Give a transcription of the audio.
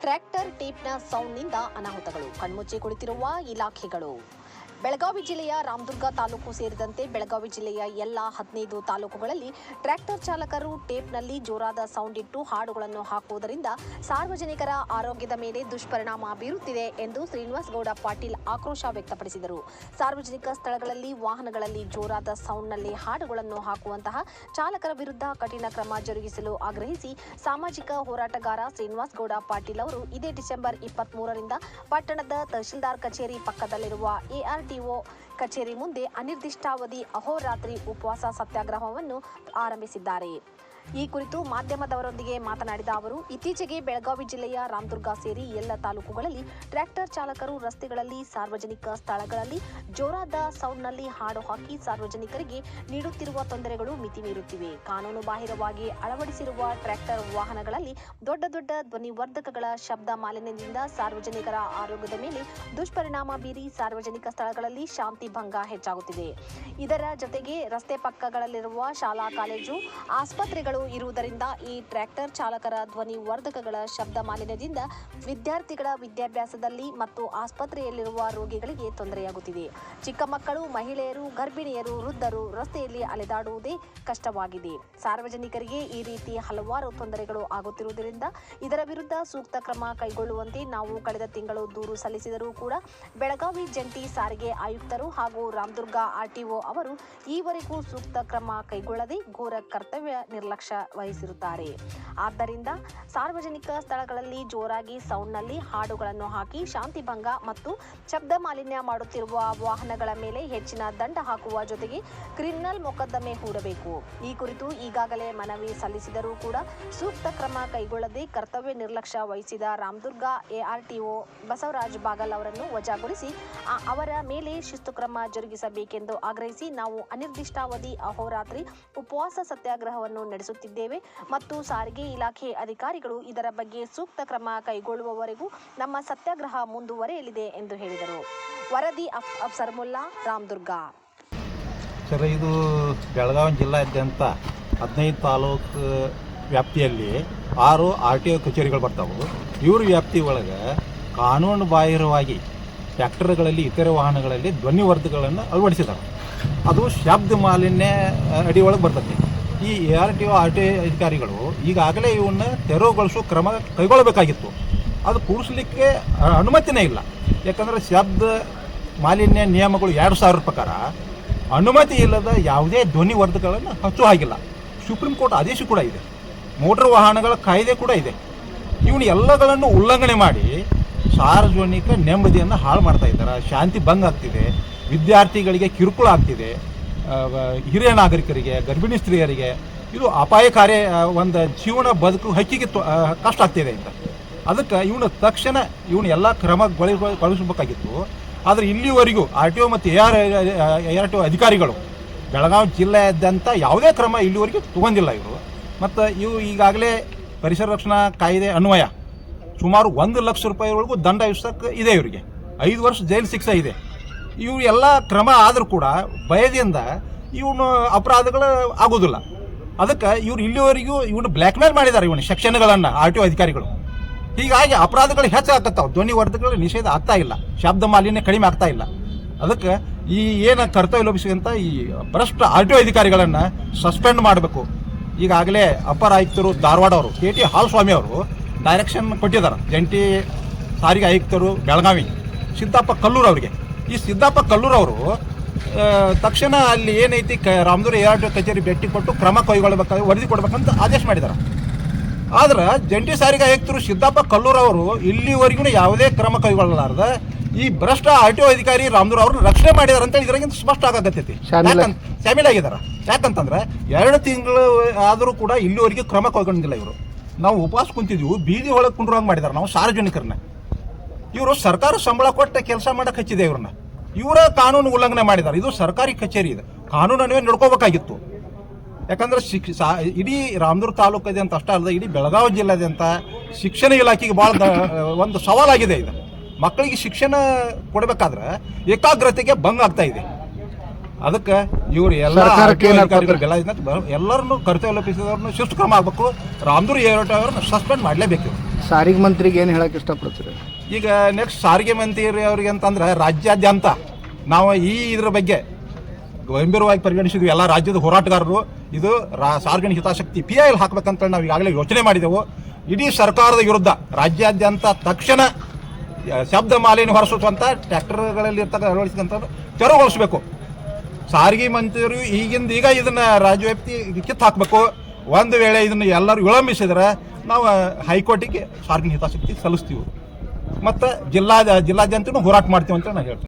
Tractor ಟೇಪ್ನ ಸೌಂಡ್ನಿಂದ ಅನಾಹುತಗಳು. ಕಣ್ಮುಚ್ಚಿ ಕುಳಿತಿರುವ ಇಲಾಖೆಗಳು. ಬೆಳಗಾವಿ ಜಿಲ್ಲೆಯ ರಾಮದುರ್ಗ ತಾಲೂಕು ಸೇರಿದಂತೆ ಬೆಳಗಾವಿ ಜಿಲ್ಲೆಯ ಎಲ್ಲ ಹದಿನೈದು ತಾಲೂಕುಗಳಲ್ಲಿ ಟ್ರ್ಯಾಕ್ಟರ್ ಚಾಲಕರು ಟೇಪ್ನಲ್ಲಿ ಜೋರಾದ ಸೌಂಡ್ ಇಟ್ಟು ಹಾಡುಗಳನ್ನು ಹಾಕುವುದರಿಂದ ಸಾರ್ವಜನಿಕರ ಆರೋಗ್ಯದ ಮೇಲೆ ದುಷ್ಪರಿಣಾಮ ಬೀರುತ್ತಿದೆ ಎಂದು ಶ್ರೀನಿವಾಸ್ ಗೌಡ ಪಾಟೀಲ್ ಆಕ್ರೋಶ ವ್ಯಕ್ತಪಡಿಸಿದರು. ಸಾರ್ವಜನಿಕ ಸ್ಥಳಗಳಲ್ಲಿ ವಾಹನಗಳಲ್ಲಿ ಜೋರಾದ ಸೌಂಡ್ನಲ್ಲಿ ಹಾಡುಗಳನ್ನು ಹಾಕುವಂತಹ ಚಾಲಕರ ವಿರುದ್ಧ ಕಠಿಣ ಕ್ರಮ ಜರುಗಿಸಲು ಆಗ್ರಹಿಸಿ ಸಾಮಾಜಿಕ ಹೋರಾಟಗಾರ ಶ್ರೀನಿವಾಸ್ ಗೌಡ ಪಾಟೀಲ್ ಅವರು ಇದೇ ಡಿಸೆಂಬರ್ ಇಪ್ಪತ್ತ್ ಮೂರರಿಂದ ಪಟ್ಟಣದ ತಹಶೀಲ್ದಾರ್ ಕಚೇರಿ ಪಕ್ಕದಲ್ಲಿರುವ ಎಆರ್ಟಿಒ ಕಚೇರಿ ಮುಂದೆ ಅನಿರ್ದಿಷ್ಟಾವಧಿ ಅಹೋರಾತ್ರಿ ಉಪವಾಸ ಸತ್ಯಾಗ್ರಹವನ್ನು ಆರಂಭಿಸಿದ್ದಾರೆ. ಈ ಕುರಿತು ಮಾಧ್ಯಮದವರೊಂದಿಗೆ ಮಾತನಾಡಿದ ಅವರು, ಇತ್ತೀಚೆಗೆ ಬೆಳಗಾವಿ ಜಿಲ್ಲೆಯ ರಾಮದುರ್ಗ ಸೇರಿ ಎಲ್ಲ ತಾಲೂಕುಗಳಲ್ಲಿ ಟ್ರ್ಯಾಕ್ಟರ್ ಚಾಲಕರು ರಸ್ತೆಗಳಲ್ಲಿ, ಸಾರ್ವಜನಿಕ ಸ್ಥಳಗಳಲ್ಲಿ ಜೋರಾದ ಸೌಂಡ್ನಲ್ಲಿ ಹಾಡು ಹಾಕಿ ಸಾರ್ವಜನಿಕರಿಗೆ ನೀಡುತ್ತಿರುವ ತೊಂದರೆಗಳು ಮಿತಿ ಮೀರುತ್ತಿವೆ ಕಾನೂನು ಬಾಹಿರವಾಗಿ ಅಳವಡಿಸಿರುವ ಟ್ರ್ಯಾಕ್ಟರ್ ವಾಹನಗಳಲ್ಲಿ ದೊಡ್ಡ ದೊಡ್ಡ ಧ್ವನಿವರ್ಧಕಗಳ ಶಬ್ದ ಮಾಲಿನ್ಯದಿಂದ ಸಾರ್ವಜನಿಕರ ಆರೋಗ್ಯದ ಮೇಲೆ ದುಷ್ಪರಿಣಾಮ ಬೀರಿ ಸಾರ್ವಜನಿಕ ಸ್ಥಳಗಳಲ್ಲಿ ಶಾಂತಿ ಭಂಗ ಹೆಚ್ಚಾಗುತ್ತಿದೆ. ಇದರ ಜೊತೆಗೆ ರಸ್ತೆ ಪಕ್ಕಗಳಲ್ಲಿರುವ ಶಾಲಾ, ಕಾಲೇಜು, ಆಸ್ಪತ್ರೆಗಳು ಇರುವುದರಿಂದ ಈ ಟ್ರ್ಯಾಕ್ಟರ್ ಚಾಲಕರ ಧ್ವನಿ ವರ್ಧಕಗಳ ಶಬ್ದ ಮಾಲಿನ್ಯದಿಂದ ವಿದ್ಯಾರ್ಥಿಗಳ ವಿದ್ಯಾಭ್ಯಾಸದಲ್ಲಿ ಮತ್ತು ಆಸ್ಪತ್ರೆಯಲ್ಲಿರುವ ರೋಗಿಗಳಿಗೆ ತೊಂದರೆಯಾಗುತ್ತಿದೆ. ಚಿಕ್ಕ ಮಕ್ಕಳು, ಮಹಿಳೆಯರು, ಗರ್ಭಿಣಿಯರು, ವೃದ್ಧರು ರಸ್ತೆಯಲ್ಲಿ ಅಲೆದಾಡುವುದೇ ಕಷ್ಟವಾಗಿದೆ. ಸಾರ್ವಜನಿಕರಿಗೆ ಈ ರೀತಿ ಹಲವಾರು ತೊಂದರೆಗಳು ಆಗುತ್ತಿರುವುದರಿಂದ ಇದರ ವಿರುದ್ಧ ಸೂಕ್ತ ಕ್ರಮ ಕೈಗೊಳ್ಳುವಂತೆ ನಾವು ಕಳೆದ ತಿಂಗಳು ದೂರು ಸಲ್ಲಿಸಿದರೂ ಕೂಡ ಬೆಳಗಾವಿ ಜಂಟಿ ಸಾರಿಗೆ ಆಯುಕ್ತರು ಹಾಗೂ ರಾಮದುರ್ಗ ಆರ್ಟಿಒ ಅವರು ಈವರೆಗೂ ಸೂಕ್ತ ಕ್ರಮ ಕೈಗೊಳ್ಳದೆ ಘೋರ ಕರ್ತವ್ಯ ನಿರ್ಲಕ್ಷ್ಯ ವಹಿಸಿರುತ್ತಾರೆ ಆದ್ದರಿಂದ ಸಾರ್ವಜನಿಕ ಸ್ಥಳಗಳಲ್ಲಿ ಜೋರಾಗಿ ಸೌಂಡ್ನಲ್ಲಿ ಹಾಡುಗಳನ್ನು ಹಾಕಿ ಶಾಂತಿ ಭಂಗ ಮತ್ತು ಶಬ್ದ ಮಾಲಿನ್ಯ ಮಾಡುತ್ತಿರುವ ವಾಹನಗಳ ಮೇಲೆ ಹೆಚ್ಚಿನ ದಂಡ ಹಾಕುವ ಜೊತೆಗೆ ಕ್ರಿಮಿನಲ್ ಮೊಕದ್ದಮೆ ಹೂಡಬೇಕು. ಈ ಕುರಿತು ಈಗಾಗಲೇ ಮನವಿ ಸಲ್ಲಿಸಿದರೂ ಕೂಡ ಸೂಕ್ತ ಕ್ರಮ ಕೈಗೊಳ್ಳದೆ ಕರ್ತವ್ಯ ನಿರ್ಲಕ್ಷ್ಯ ವಹಿಸಿದ ರಾಮದುರ್ಗ ಎಆರ್ಟಿಒ ಬಸವರಾಜ್ ಬಾಗಲ್ ಅವರನ್ನು ವಜಾಗೊಳಿಸಿ ಅವರ ಮೇಲೆ ಶಿಸ್ತು ಕ್ರಮ ಜರುಗಿಸಬೇಕೆಂದು ಆಗ್ರಹಿಸಿ ನಾವು ಅನಿರ್ದಿಷ್ಟಾವಧಿ ಅಹೋರಾತ್ರಿ ಉಪವಾಸ ಸತ್ಯಾಗ್ರಹವನ್ನು ನಡೆಸುತ್ತಿದ್ದೇವೆ. ಮತ್ತು ಸಾರಿಗೆ ಇಲಾಖೆ ಅಧಿಕಾರಿಗಳು ಇದರ ಬಗ್ಗೆ ಸೂಕ್ತ ಕ್ರಮ ಕೈಗೊಳ್ಳುವವರೆಗೂ ನಮ್ಮ ಸತ್ಯಾಗ್ರಹ ಮುಂದುವರೆಯಲಿದೆ ಎಂದು ಹೇಳಿದರು. ವರದಿ ಅಫ್ ಅಫ್ಸರ್ ಮುಲ್ಲಾ, ರಾಮದುರ್ಗ. ಸರ್, ಇದು ಬೆಳಗಾವಿ ಜಿಲ್ಲಾದ್ಯಂತ ಹದಿನೈದು ತಾಲೂಕು ವ್ಯಾಪ್ತಿಯಲ್ಲಿ ಆರು ಆರ್ ಟಿ ಒ ಕಚೇರಿಗಳು ಬರ್ತಾವೆ. ಇವ್ರ ವ್ಯಾಪ್ತಿ ಒಳಗೆ ಕಾನೂನು ಬಾಹಿರವಾಗಿ ಟ್ಯಾಕ್ಟರ್ಗಳಲ್ಲಿ ಇತರೆ ವಾಹನಗಳಲ್ಲಿ ಧ್ವನಿವರ್ಧಗಳನ್ನು ಅಳವಡಿಸಿದ್ದಾರೆ ಅದು ಶಬ್ದ ಮಾಲಿನ್ಯ ಅಡಿ ಒಳಗೆ ಬರ್ತದೆ ಈ A R T O R T ಅಧಿಕಾರಿಗಳು ಈಗಾಗಲೇ ಇವನ್ನ ತೆರವುಗೊಳಿಸೋ ಕ್ರಮ ಕೈಗೊಳ್ಳಬೇಕಾಗಿತ್ತು. ಅದು ಕೂಡಿಸ್ಲಿಕ್ಕೆ ಅನುಮತಿನೇ ಇಲ್ಲ. ಯಾಕಂದರೆ ಶಬ್ದ ಮಾಲಿನ್ಯ ನಿಯಮಗಳು ಎರಡು ಸಾವಿರ ಪ್ರಕಾರ ಅನುಮತಿ ಇಲ್ಲದ ಯಾವುದೇ ಧ್ವನಿವರ್ಧಕಗಳನ್ನು ಹಚ್ಚು ಹಾಗಿಲ್ಲ. ಸುಪ್ರೀಂ ಕೋರ್ಟ್ ಆದೇಶ ಕೂಡ ಇದೆ. ಮೋಟಾರ್ ವಾಹನಗಳ ಕಾಯ್ದೆ ಕೂಡ ಇದೆ. ಇವನು ಎಲ್ಲಗಳನ್ನು ಉಲ್ಲಂಘನೆ ಮಾಡಿ ಸಾರ್ವಜನಿಕ ನೆಮ್ಮದಿಯನ್ನು ಹಾಳು ಮಾಡ್ತಾ ಇದ್ದಾರೆ. ಶಾಂತಿ ಭಂಗ ಆಗ್ತಿದೆ. ವಿದ್ಯಾರ್ಥಿಗಳಿಗೆ ಕಿರುಕುಳ ಆಗ್ತಿದೆ. ಹಿರಿಯ ನಾಗರಿಕರಿಗೆ, ಗರ್ಭಿಣಿ ಸ್ತ್ರೀಯರಿಗೆ ಇದು ಅಪಾಯಕಾರಿ ಒಂದು ಜೀವನ ಬದುಕು ಹಕ್ಕಿಗೆ ಕಷ್ಟ ಆಗ್ತಿದೆ ಅಂತ. ಅದಕ್ಕೆ ಇವನು ತಕ್ಷಣ ಇವನು ಎಲ್ಲ ಕ್ರಮ ಗೊಳಿಸಬೇಕಾಗಿತ್ತು. ಆದರೆ ಇಲ್ಲಿವರೆಗೂ ಆರ್ ಟಿ ಒ ಮತ್ತು A R A R T O ಅಧಿಕಾರಿಗಳು ಬೆಳಗಾವಿ ಜಿಲ್ಲೆಯಾದ್ಯಂತ ಯಾವುದೇ ಕ್ರಮ ಇಲ್ಲಿವರೆಗೂ ತಗೊಂಡಿಲ್ಲ ಇವರು. ಮತ್ತು ಇವು ಈಗಾಗಲೇ ಪರಿಸರ ರಕ್ಷಣಾ ಕಾಯ್ದೆ ಅನ್ವಯ ಸುಮಾರು ಒಂದು ಲಕ್ಷ ರೂಪಾಯಿವರೆಗೂ ದಂಡ ವಿಸ್ತಕ್ಕೆ ಇದೆ ಇವರಿಗೆ. ಐದು ವರ್ಷ ಜೈಲು ಶಿಕ್ಷೆ ಇದೆ. ಇವು ಎಲ್ಲ ಕ್ರಮ ಆದರೂ ಕೂಡ ಭಯದಿಂದ ಇವನು ಅಪರಾಧಗಳು ಆಗೋದಿಲ್ಲ. ಅದಕ್ಕೆ ಇವ್ರು ಇಲ್ಲಿವರೆಗೂ ಇವನು ಬ್ಲ್ಯಾಕ್ ಮೇಲ್ ಮಾಡಿದ್ದಾರೆ ಇವನು ಸೆಕ್ಷನ್ಗಳನ್ನು ಆರ್ ಟಿ ಒ ಅಧಿಕಾರಿಗಳು. ಹೀಗಾಗಿ ಅಪರಾಧಗಳು ಹೆಚ್ಚಾಗತ್ತಾವೆ ಧ್ವನಿ ವರ್ಧಕಗಳು ನಿಷೇಧ ಆಗ್ತಾ ಇಲ್ಲ. ಶಬ್ದ ಮಾಲಿನ್ಯ ಕಡಿಮೆ ಆಗ್ತಾ ಇಲ್ಲ. ಅದಕ್ಕೆ ಈ ಏನು ಕರ್ತವ್ಯ ಲಭಿಸಿದಂಥ ಈ ಭ್ರಷ್ಟ ಆರ್ ಟಿ ಒ ಅಧಿಕಾರಿಗಳನ್ನು ಸಸ್ಪೆಂಡ್ ಮಾಡಬೇಕು. ಈಗಾಗಲೇ ಅಪರ ಆಯುಕ್ತರು ಧಾರವಾಡ ಅವರು, ಕೆ ಟಿ ಅವರು ಡೈರೆಕ್ಷನ್ ಕೊಟ್ಟಿದ್ದಾರೆ. ಜಂಟಿ ಸಾರಿಗೆ ಆಯುಕ್ತರು ಬೆಳಗಾವಿ, ಸಿದ್ದಪ್ಪ ಕಲ್ಲೂರು ಅವರಿಗೆ. ಈ ಸಿದ್ದಪ್ಪ ಕಲ್ಲೂರವರು ಅವರು ತಕ್ಷಣ ಅಲ್ಲಿ ಏನೈತಿ ಕ ರಾಮದುರ ಎ ಆರ್ ಕಚೇರಿ ಭೇಟಿ ಕೊಟ್ಟು ಕ್ರಮ ಕೈಗೊಳ್ಳಬೇಕಾಗಿ ವರದಿ ಕೊಡ್ಬೇಕಂತ ಆದೇಶ ಮಾಡಿದ್ದಾರೆ ಆದ್ರೆ ಜಂಟಿ ಸಾರಿಗೆ ಆಯುಕ್ತರು ಸಿದ್ದಪ್ಪ ಕಲ್ಲೂರವರು ಇಲ್ಲಿವರೆಗೂ ಯಾವುದೇ ಕ್ರಮ ಕೈಗೊಳ್ಳಲಾರ್ದ ಈ ಭ್ರಷ್ಟ ಆರ್ ಟಿ ಒ ಅಧಿಕಾರಿ ರಾಮದೂರ್ ಅವ್ರನ್ನ ರಕ್ಷಣೆ ಮಾಡಿದಾರೆ ಅಂತ ಇದರಾಗಿಂದ ಸ್ಪಷ್ಟ ಆಗತ್ತೈತಿ ಸ್ಯಾಮಿಲ್ ಶಾಮೀಲ್ ಆಗಿದಾರ. ಯಾಕಂತಂದ್ರೆ ಎರಡು ತಿಂಗಳು ಆದರೂ ಕೂಡ ಇಲ್ಲಿವರೆಗೂ ಕ್ರಮ ಕೈಗೊಂಡಿಲ್ಲ ಇವರು. ನಾವು ಉಪವಾಸ ಕುಂತಿದ್ವಿ ಬೀದಿ ಒಳಗೆ ಕುಂಡ್ರಂಗ್ ಮಾಡಿದಾರೆ ನಾವು ಸಾರ್ವಜನಿಕರನ್ನ. ಇವರು ಸರ್ಕಾರ ಸಂಬಳ ಕೊಟ್ಟ ಕೆಲಸ ಮಾಡಕ್ಕೆ ಹಚ್ಚಿದೆ ಇವ್ರನ್ನ. ಇವರ ಕಾನೂನು ಉಲ್ಲಂಘನೆ ಮಾಡಿದ್ದಾರೆ. ಇದು ಸರ್ಕಾರಿ ಕಚೇರಿ ಇದೆ. ಕಾನೂನನ್ನೇ ನಡ್ಕೋಬೇಕಾಗಿತ್ತು. ಯಾಕಂದ್ರೆ ಶಿಕ್ಷ ಇಡೀ ರಾಮದುರ್ಗ ಅಂತ ಅಷ್ಟೇ ಅಲ್ಲದೆ ಇಡೀ ಬೆಳಗಾವಿ ಜಿಲ್ಲೆಯಾದ್ಯಂತ ಶಿಕ್ಷಣ ಇಲಾಖೆಗೆ ಭಾಳ ಒಂದು ಸವಾಲಾಗಿದೆ ಇದು. ಮಕ್ಕಳಿಗೆ ಶಿಕ್ಷಣ ಕೊಡಬೇಕಾದ್ರೆ ಏಕಾಗ್ರತೆಗೆ ಭಂಗ ಆಗ್ತಾ ಇದೆ. ಅದಕ್ಕೆ ಇವರು ಎಲ್ಲ ಎಲ್ಲರನ್ನೂ ಕರ್ತವ್ಯ ಲೋಪಿಸಿದವ್ರನ್ನ ಶಿಸ್ತು ಕ್ರಮ ಆಗಬೇಕು. ರಾಮದುರ್ಗ ಏರೋಟ ಅವ್ರನ್ನ ಸಸ್ಪೆಂಡ್ ಮಾಡಲೇಬೇಕು. ಸಾರಿಗೆ ಮಂತ್ರಿಗೆ ಏನು ಹೇಳಕ್ಕೆ ಇಷ್ಟಪಡ್ತೀರಿ? ಈಗ ನೆಕ್ಸ್ಟ್ ಸಾರಿಗೆ ಮಂತ್ರಿ ಅವ್ರಿಗೆ ಅಂತಂದ್ರೆ ರಾಜ್ಯಾದ್ಯಂತ ನಾವು ಈ ಇದ್ರ ಬಗ್ಗೆ ಗಂಭೀರವಾಗಿ ಪರಿಗಣಿಸಿದ್ವಿ. ಎಲ್ಲ ರಾಜ್ಯದ ಹೋರಾಟಗಾರರು, ಇದು ರಾ ಸಾರ್ವಜನಿಕ ಹಿತಾಸಕ್ತಿ ಪಿ ಐ ಎಲ್ ಹಾಕ್ಬೇಕಂತ ನಾವು ಈಗಾಗಲೇ ಯೋಚನೆ ಮಾಡಿದೆವು. ಇಡೀ ಸರ್ಕಾರದ ವಿರುದ್ಧ ರಾಜ್ಯಾದ್ಯಂತ ತಕ್ಷಣ ಶಬ್ದ ಮಾಲಿನ್ಯ ಹೊರಸುವಂಥ ಟ್ರ್ಯಾಕ್ಟರ್ಗಳಲ್ಲಿ ಇರ್ತಕ್ಕ ಅಳವಡಿಸಿದಂಥ ತೆರವುಗೊಳಿಸಬೇಕು. ಸಾರಿಗೆ ಮಂತ್ರಿಯರು ಈಗಿಂದ ಈಗ ಇದನ್ನು ರಾಜ್ಯವ್ಯಾಪ್ತಿ ಕಿತ್ತು ಹಾಕಬೇಕು ಒಂದು ವೇಳೆ ಇದನ್ನು ಎಲ್ಲರೂ ವಿಳಂಬಿಸಿದ್ರೆ ನಾವು ಹೈಕೋರ್ಟಿಗೆ ಸಾರ್ವಜನಿಕ ಹಿತಾಸಕ್ತಿ ಸಲ್ಲಿಸ್ತೀವಿ. ಮತ್ತು ಜಿಲ್ಲಾ, ಜಿಲ್ಲಾದ್ಯಂತನೂ ಹೋರಾಟ ಮಾಡ್ತೀವಿ ಅಂತ ನಾನು ಹೇಳ್ತೀನಿ.